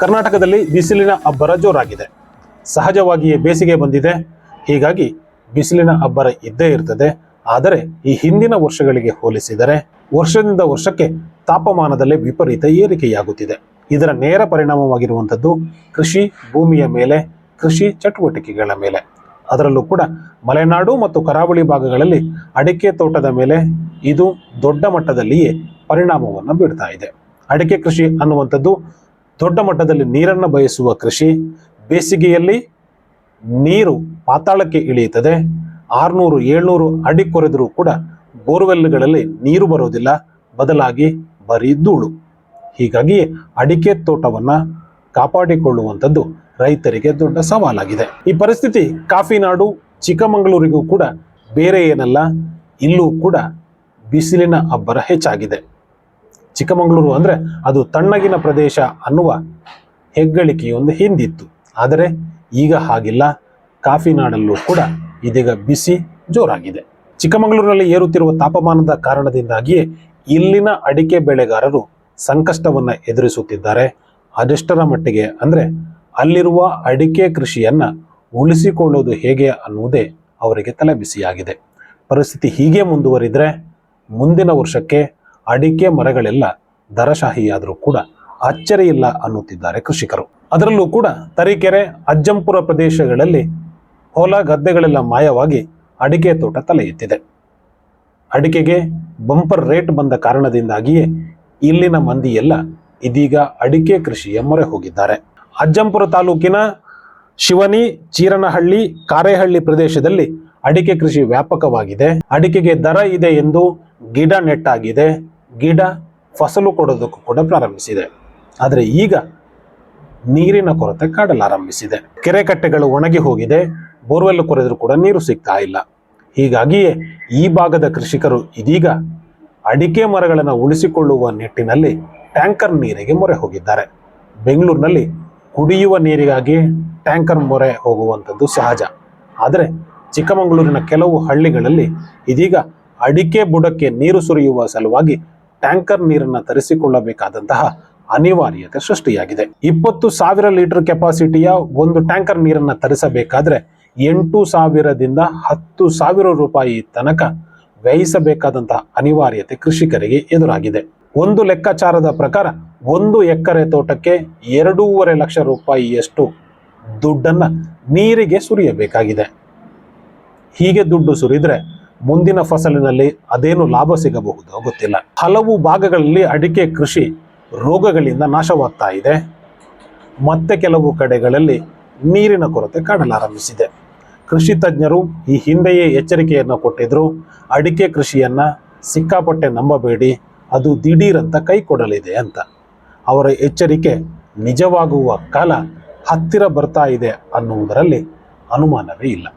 ಕರ್ನಾಟಕದಲ್ಲಿ ಬಿಸಿಲಿನ ಅಬ್ಬರ ಜೋರಾಗಿದೆ. ಸಹಜವಾಗಿಯೇ ಬೇಸಿಗೆ ಬಂದಿದೆ. ಹೀಗಾಗಿ ಬಿಸಿಲಿನ ಅಬ್ಬರ ಇದ್ದೇ ಇರ್ತದೆ. ಆದರೆ ಈ ಹಿಂದಿನ ವರ್ಷಗಳಿಗೆ ಹೋಲಿಸಿದರೆ ವರ್ಷದಿಂದ ವರ್ಷಕ್ಕೆ ತಾಪಮಾನದಲ್ಲಿ ವಿಪರೀತ ಏರಿಕೆಯಾಗುತ್ತಿದೆ. ಇದರ ನೇರ ಪರಿಣಾಮವಾಗಿರುವಂಥದ್ದು ಕೃಷಿ ಭೂಮಿಯ ಮೇಲೆ, ಕೃಷಿ ಚಟುವಟಿಕೆಗಳ ಮೇಲೆ. ಅದರಲ್ಲೂ ಕೂಡ ಮಲೆನಾಡು ಮತ್ತು ಕರಾವಳಿ ಭಾಗಗಳಲ್ಲಿ ಅಡಿಕೆ ತೋಟದ ಮೇಲೆ ಇದು ದೊಡ್ಡ ಮಟ್ಟದಲ್ಲಿಯೇ ಪರಿಣಾಮವನ್ನು ಬೀಳ್ತಾ ಇದೆ. ಅಡಿಕೆ ಕೃಷಿ ಅನ್ನುವಂಥದ್ದು ದೊಡ್ಡ ಮಟ್ಟದಲ್ಲಿ ನೀರನ್ನು ಬಯಸುವ ಕೃಷಿ, ಬೇಸಿಗೆಯಲ್ಲಿ ನೀರು ಪಾತಾಳಕ್ಕೆ ಇಳಿಯುತ್ತದೆ. ಆರುನೂರು, ಏಳ್ನೂರು ಅಡಿ ಕೊರೆದರೂ ಕೂಡ ಬೋರ್ವೆಲ್ಗಳಲ್ಲಿ ನೀರು ಬರೋದಿಲ್ಲ. ಬದಲಾಗಿ ಬರೀ ಧೂಳು. ಹೀಗಾಗಿ ಅಡಿಕೆ ತೋಟವನ್ನು ಕಾಪಾಡಿಕೊಳ್ಳುವಂಥದ್ದು ರೈತರಿಗೆ ದೊಡ್ಡ ಸವಾಲಾಗಿದೆ. ಈ ಪರಿಸ್ಥಿತಿ ಕಾಫಿ ನಾಡು ಚಿಕ್ಕಮಗಳೂರಿಗೂ ಕೂಡ ಬೇರೆ ಏನಲ್ಲ, ಇಲ್ಲೂ ಕೂಡ ಬಿಸಿಲಿನ ಅಬ್ಬರ ಹೆಚ್ಚಾಗಿದೆ. ಚಿಕ್ಕಮಗಳೂರು ಅಂದರೆ ಅದು ತಣ್ಣಗಿನ ಪ್ರದೇಶ ಅನ್ನುವ ಹೆಗ್ಗಳಿಕೆಯೊಂದು ಹಿಂದಿತ್ತು. ಆದರೆ ಈಗ ಹಾಗಿಲ್ಲ. ಕಾಫಿ ನಾಡಲ್ಲೂ ಕೂಡ ಇದೀಗ ಬಿಸಿ, ಜೋರಾಗಿದೆ. ಚಿಕ್ಕಮಗಳೂರಿನಲ್ಲಿ ಏರುತ್ತಿರುವ ತಾಪಮಾನದ ಕಾರಣದಿಂದಾಗಿಯೇ ಇಲ್ಲಿನ ಅಡಿಕೆ ಬೆಳೆಗಾರರು ಸಂಕಷ್ಟವನ್ನು ಎದುರಿಸುತ್ತಿದ್ದಾರೆ. ಅದೆಷ್ಟರ ಮಟ್ಟಿಗೆ ಅಂದರೆ ಅಲ್ಲಿರುವ ಅಡಿಕೆ ಕೃಷಿಯನ್ನು ಉಳಿಸಿಕೊಳ್ಳೋದು ಹೇಗೆ ಅನ್ನುವುದೇ ಅವರಿಗೆ ತಲೆಬಿಸಿಯಾಗಿದೆ. ಪರಿಸ್ಥಿತಿ ಹೀಗೆ ಮುಂದುವರಿದರೆ ಮುಂದಿನ ವರ್ಷಕ್ಕೆ ಅಡಿಕೆ ಮರಗಳೆಲ್ಲ ದರಶಾಹಿಯಾದರೂ ಕೂಡ ಅಚ್ಚರಿಯಿಲ್ಲ ಅನ್ನುತ್ತಿದ್ದಾರೆ ಕೃಷಿಕರು. ಅದರಲ್ಲೂ ಕೂಡ ತರೀಕೆರೆ, ಅಜ್ಜಂಪುರ ಪ್ರದೇಶಗಳಲ್ಲಿ ಹೊಲ ಗದ್ದೆಗಳೆಲ್ಲ ಮಾಯವಾಗಿ ಅಡಿಕೆ ತೋಟ ತಲೆ ಎತ್ತಿದೆ ಅಡಿಕೆಗೆ ಬಂಪರ್ ರೇಟ್ ಬಂದ ಕಾರಣದಿಂದಾಗಿಯೇ ಇಲ್ಲಿನ ಮಂದಿಯೆಲ್ಲ ಇದೀಗ ಅಡಿಕೆ ಕೃಷಿಯ ಮೊರೆ ಹೋಗಿದ್ದಾರೆ. ಅಜ್ಜಂಪುರ ತಾಲೂಕಿನ ಶಿವನಿ, ಚೀರನಹಳ್ಳಿ, ಕಾರೇಹಳ್ಳಿ ಪ್ರದೇಶದಲ್ಲಿ ಅಡಿಕೆ ಕೃಷಿ ವ್ಯಾಪಕವಾಗಿದೆ. ಅಡಿಕೆಗೆ ದರ ಇದೆ ಎಂದು ಗಿಡ ನೆಟ್ಟಾಗಿದೆ. ಗಿಡ ಫಸಲು ಕೊಡೋದಕ್ಕೂ ಕೂಡ ಪ್ರಾರಂಭಿಸಿದೆ. ಆದರೆ ಈಗ ನೀರಿನ ಕೊರತೆ ಕಾಡಲಾರಂಭಿಸಿದೆ. ಕೆರೆ ಕಟ್ಟೆಗಳು ಒಣಗಿ ಹೋಗಿದೆ, ಬೋರ್ವೆಲ್ ಕೊರೆದರೂ ಕೂಡ ನೀರು ಸಿಗ್ತಾ ಇಲ್ಲ. ಹೀಗಾಗಿಯೇ ಈ ಭಾಗದ ಕೃಷಿಕರು ಇದೀಗ ಅಡಿಕೆ ಮರಗಳನ್ನು ಉಳಿಸಿಕೊಳ್ಳುವ ನಿಟ್ಟಿನಲ್ಲಿ ಟ್ಯಾಂಕರ್ ನೀರಿಗೆ ಮೊರೆ ಹೋಗಿದ್ದಾರೆ. ಬೆಂಗಳೂರಿನಲ್ಲಿ ಕುಡಿಯುವ ನೀರಿಗಾಗಿ ಟ್ಯಾಂಕರ್ ಮೊರೆ ಹೋಗುವಂಥದ್ದು ಸಹಜ. ಆದರೆ ಚಿಕ್ಕಮಗಳೂರಿನ ಕೆಲವು ಹಳ್ಳಿಗಳಲ್ಲಿ ಇದೀಗ ಅಡಿಕೆ ಬುಡಕ್ಕೆ ನೀರು ಸುರಿಯುವ ಸಲುವಾಗಿ ಟ್ಯಾಂಕರ್ ನೀರನ್ನು ತರಿಸಿಕೊಳ್ಳಬೇಕಾದಂತಹ ಅನಿವಾರ್ಯತೆ ಸೃಷ್ಟಿಯಾಗಿದೆ. ಇಪ್ಪತ್ತು ಸಾವಿರ ಲೀಟರ್ ಕೆಪಾಸಿಟಿಯ ಒಂದು ಟ್ಯಾಂಕರ್ ನೀರನ್ನು ತರಿಸಬೇಕಾದ್ರೆ ಎಂಟು ಸಾವಿರದಿಂದ ಹತ್ತು ಸಾವಿರ ರೂಪಾಯಿ ತನಕ ವ್ಯಯಿಸಬೇಕಾದಂತಹ ಅನಿವಾರ್ಯತೆ ಕೃಷಿಕರಿಗೆ ಎದುರಾಗಿದೆ. ಒಂದು ಲೆಕ್ಕಾಚಾರದ ಪ್ರಕಾರ ಒಂದು ಎಕರೆ ತೋಟಕ್ಕೆ ಎರಡೂವರೆ ಲಕ್ಷ ರೂಪಾಯಿಯಷ್ಟು ದುಡ್ಡನ್ನ ನೀರಿಗೆ ಸುರಿಯಬೇಕಾಗಿದೆ. ಹೀಗೆ ದುಡ್ಡು ಸುರಿದ್ರೆ ಮುಂದಿನ ಫಸಲಿನಲ್ಲಿ ಅದೇನು ಲಾಭ ಸಿಗಬಹುದು ಗೊತ್ತಿಲ್ಲ. ಹಲವು ಭಾಗಗಳಲ್ಲಿ ಅಡಿಕೆ ಕೃಷಿ ರೋಗಗಳಿಂದ ನಾಶವಾಗ್ತಾ ಇದೆ. ಮತ್ತೆ ಕೆಲವು ಕಡೆಗಳಲ್ಲಿ ನೀರಿನ ಕೊರತೆ ಕಾಣಲಾರಂಭಿಸಿದೆ. ಕೃಷಿ ತಜ್ಞರು ಈ ಹಿಂದೆಯೇ ಎಚ್ಚರಿಕೆಯನ್ನು ಕೊಟ್ಟಿದ್ರು. ಅಡಿಕೆ ಕೃಷಿಯನ್ನು ಸಿಕ್ಕಾಪಟ್ಟೆ ನಂಬಬೇಡಿ, ಅದು ದಿಢೀರಂತ ಕೈ ಕೊಡಲಿದೆ ಅಂತ. ಅವರ ಎಚ್ಚರಿಕೆ ನಿಜವಾಗುವ ಕಾಲ ಹತ್ತಿರ ಬರ್ತಾ ಇದೆ ಅನ್ನುವುದರಲ್ಲಿ ಅನುಮಾನವೇ ಇಲ್ಲ.